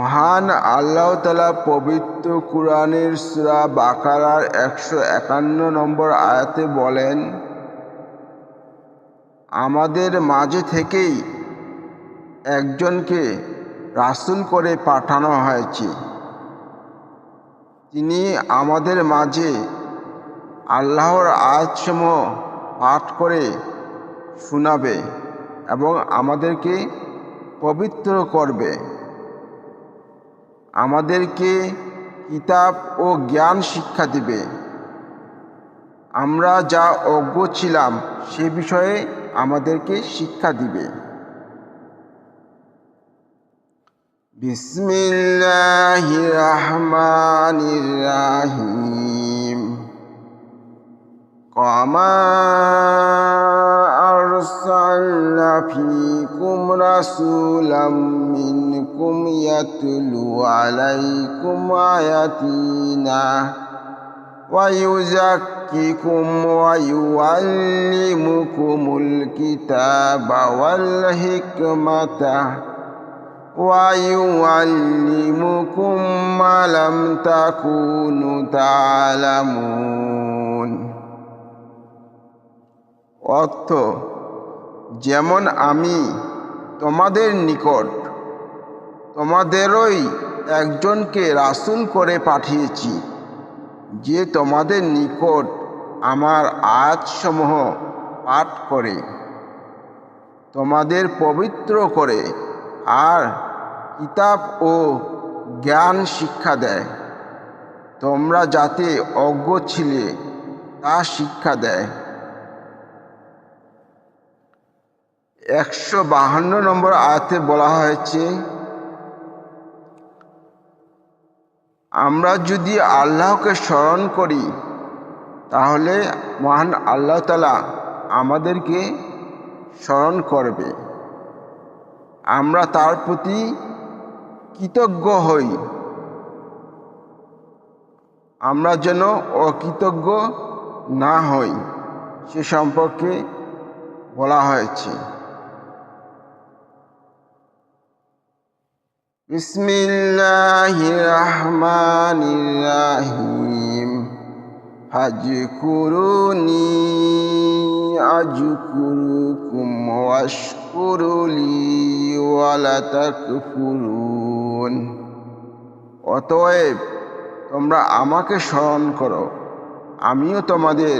মহান আল্লাহ তালা পবিত্র কুরআনের সুরা বাকারার একশো একান্ন নম্বর আয়াতে বলেন, আমাদের মাঝে থেকেই একজনকে রাসূল করে পাঠানো হয়েছে। তিনি আমাদের মাঝে আল্লাহর আয়াতসমূহ পাঠ করে শোনাবে এবং আমাদেরকে পবিত্র করবে। আমাদেরকে কিতাব ও জ্ঞান শিক্ষা দিবে। আমরা যা অজ্ঞ ছিলাম, সে বিষয়ে আমাদেরকে শিক্ষা দিবে। রাহিম কমা আরসালনা সুলাম منكم يتلو عليكم آياتنا ويزكيكم ويعلمكم الكتاب والحكمة ويعلمكم ما لم تكونوا تعلمون অর্থ যেমন আমি তোমাদের নিকট তোমাদেরই একজনকে রাসূল করে পাঠিয়েছি, যে তোমাদের নিকট আমার আয়াতসমূহ পাঠ করে, তোমাদের পবিত্র করে আর কিতাব ও জ্ঞান শিক্ষা দেয়। তোমরা যাতে অজ্ঞ ছিলে, তা শিক্ষা দেয়। একশো বাহান্ন নম্বর আয়াতে বলা হয়েছে আমরা যদি আল্লাহকে স্মরণ করি, তাহলে মহান আল্লাহ তালা আমাদেরকে স্মরণ করবে। আমরা তার প্রতি কৃতজ্ঞ হই। আমরা যেন অকৃতজ্ঞ না হই, সে সম্পর্কে বলা হয়েছে। بسم الله الرحمن الرحيم فاذكروني أذكركم واشكروا لي ولا تكفرون অতএব তোমরা আমাকে স্মরণ করো আমিও তোমাদের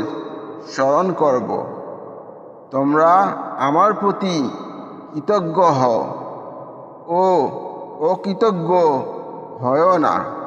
স্মরণ করব তোমরা আমার প্রতি কৃতজ্ঞ হও ও অকৃতজ্ঞ হয় না।